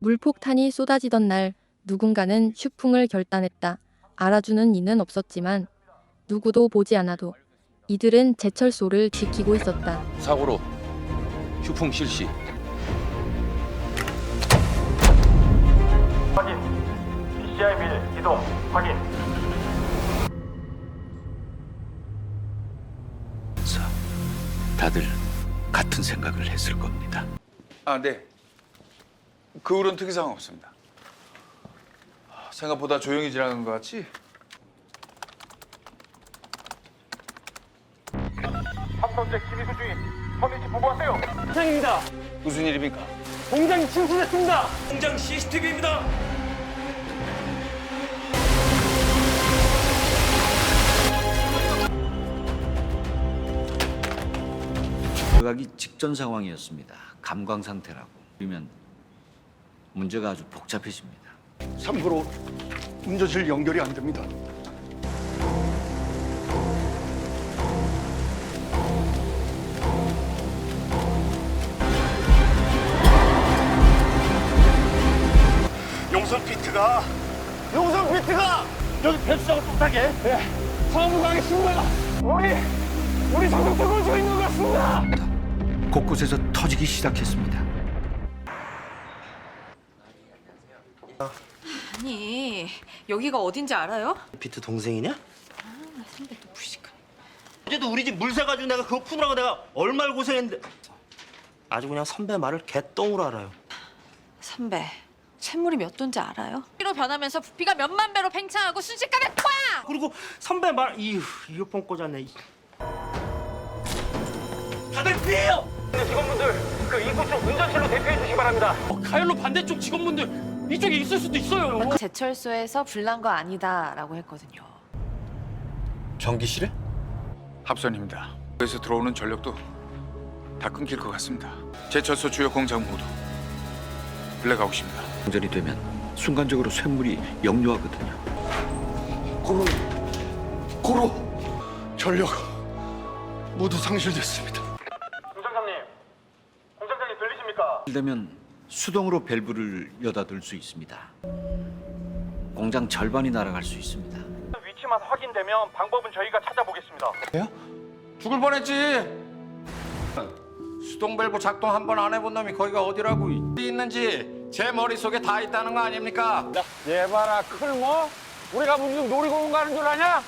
물폭탄이 쏟아지던 날 누군가는 슈풍을 결단했다. 알아주는 이는 없었지만 누구도 보지 않아도 이들은 제철소를 지키고 있었다. 사고로 휴풍 실시. 확인. PCI 밀 이동. 확인. 자, 다들 같은 생각을 했을 겁니다. 아, 네. 그 후로는 특이사항 없습니다. 아, 생각보다 조용히 지나간 것 같지? 합선제 김희수 주인. 혐의치 보고하세요. 장입니다. 무슨 일입니까? 공장이 침수됐습니다. 들어가기 직전 상황이었습니다. 감광 상태라고. 그러면 문제가 아주 복잡해집니다. 참고로 운전실 연결이 안 됩니다. 용선 피트가 용성 비트가 여기 배수장을 부탁해. 예. 사무 가겠습니다. 우리 우리 상속도 걸고 있는 것 같습니다. 곳곳에서 터지기 시작했습니다. 아니 여기가 어딘지 알아요? 비트 동생이냐? 선배 또 무식한 어제도 우리 집물 새가지고 내가 그거 푸느라고 내가 얼마나 고생했는데 아주 그냥 선배 말을 개똥으로 알아요 선배 쇳물이 몇 돈지 알아요? 피로 변하면서 부피가 몇만 배로 팽창하고 순식간에 꽉! 그리고 선배 말 이휴 이어폰 꽂았네 이. 다들 피해요! 직원분들 그 입구 쪽 운전실로 대피해 주시기 바랍니다. 가열로 반대쪽 직원분들 이쪽에 있을 수도 있어요. 제철소에서 불난 거 아니다라고 했거든요. 전기실에? 합선입니다. 그래서 들어오는 전력도 다 끊길 것 같습니다. 제철소 주요 공장 모두 블랙아웃입니다. 공전이 되면 순간적으로 쇳물이 역류하거든요. 고로 고로 전력 모두 상실됐습니다. 공장장님. 공장장님 들리십니까? 되면 수동으로 밸브를 여닫을 수 있습니다. 공장 절반이 날아갈 수 있습니다. 위치만 확인되면 방법은 저희가 찾아보겠습니다. 죽을 뻔했지. 수동 밸브 작동 한 번 안 해본 놈이 거기가 어디라고 있는지 제 머릿속에 다 있다는 거 아닙니까? 얘 봐라 클모. 우리가 무슨 놀이공원 가는 줄 아냐?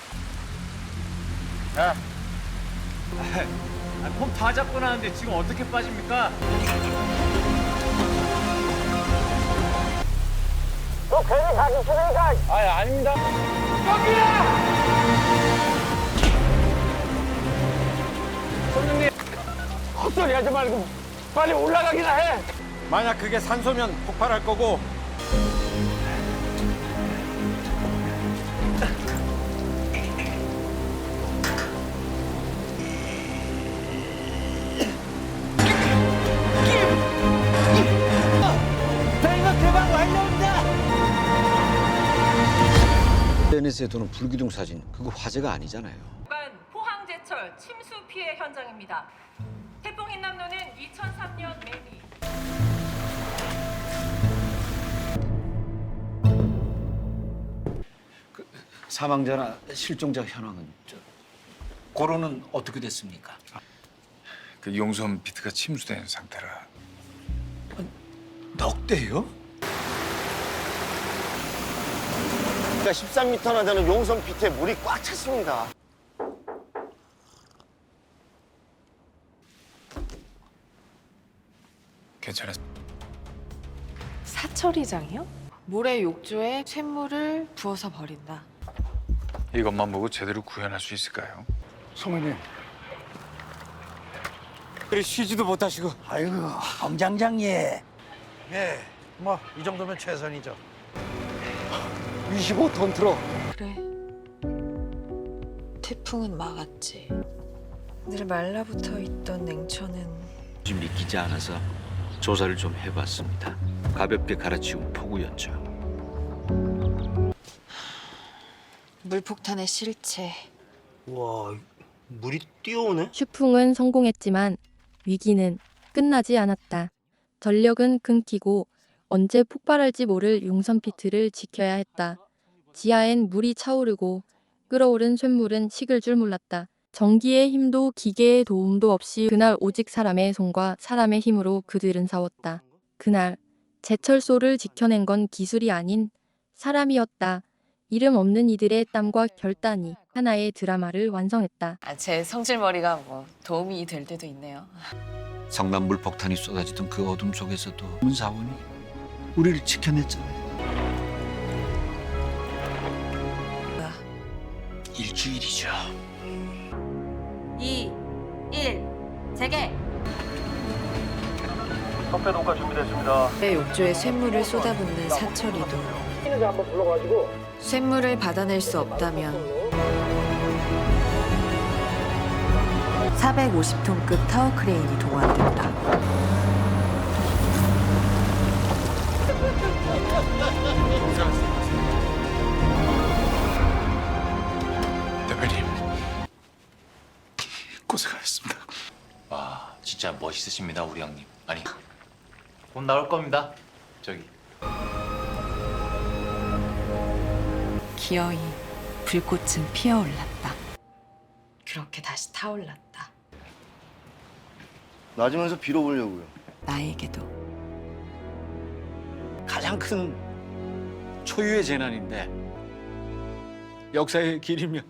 폼 다 잡고 나는데 지금 어떻게 빠집니까? 너 괜히 가기 싫으니까. 아 아닙니다. 여기야! 손님님 헛소리 하지 말고 빨리 올라가기나 해. 만약 그게 산소면 폭발할 거고 SNS에 도는 불기둥 사진 그거 화제가 아니잖아요. 간 포항제철 침수 피해 현장입니다. 태풍 흰남노는 2003년 매미 사망자나 실종자 현황은 저, 고로는 어떻게 됐습니까? 그 용선 비트가 침수된 상태라 넉 대요? 그러니까 13m나 되는 용선 피트에 물이 꽉 찼습니다 괜찮았. 사철이장이요? 모래 욕조에 쇳물을 부어서 버린다. 이것만 보고 제대로 구현할 수 있을까요? 성우님, 쉬지도 못하시고 아이고, 엄장장님. 예, 뭐 이 정도면 최선이죠. 25톤 트럭 그래. 태풍은 막았지. 늘 말라붙어 있던 냉천은 좀 믿기지 않아서 조사를 좀 해봤습니다. 가볍게 갈아치운 폭우였죠. 물폭탄의 실체. 와 물이 뛰어오네 슈풍은 성공했지만 위기는 끝나지 않았다. 전력은 끊기고 언제 폭발할지 모를 용선 피트를 지켜야 했다. 지하엔 물이 차오르고 끓어오른 쇳물은 식을 줄 몰랐다. 전기의 힘도 기계의 도움도 없이 그날 오직 사람의 손과 사람의 힘으로 그들은 싸웠다. 그날 제철소를 지켜낸 건 기술이 아닌 사람이었다. 이름 없는 이들의 땀과 결단이 하나의 드라마를 완성했다. 아, 제 성질머리가 뭐 도움이 될 때도 있네요. 성남 물폭탄이 쏟아지던 그 어둠 속에서도 문사원이 우리를 지켜냈잖아요. 일주일이죠. 2, 1, 재개! 선배 녹화 준비됐습니다. 내 욕조에 쇳물을 쏟아붓는 사철이도 쇳물을 받아낼 수 없다면 450톤급 타워 크레인이 동원된다. 대표님 고생하셨습니다. 와 진짜 멋있으십니다 우리 형님 아니 곧 나올 겁니다 저기 기어이 불꽃은 피어올랐다. 그렇게 다시 타올랐다. 낮으면서 빌어보려고요. 나에게도 가장 큰 초유의 재난인데 역사의 길이면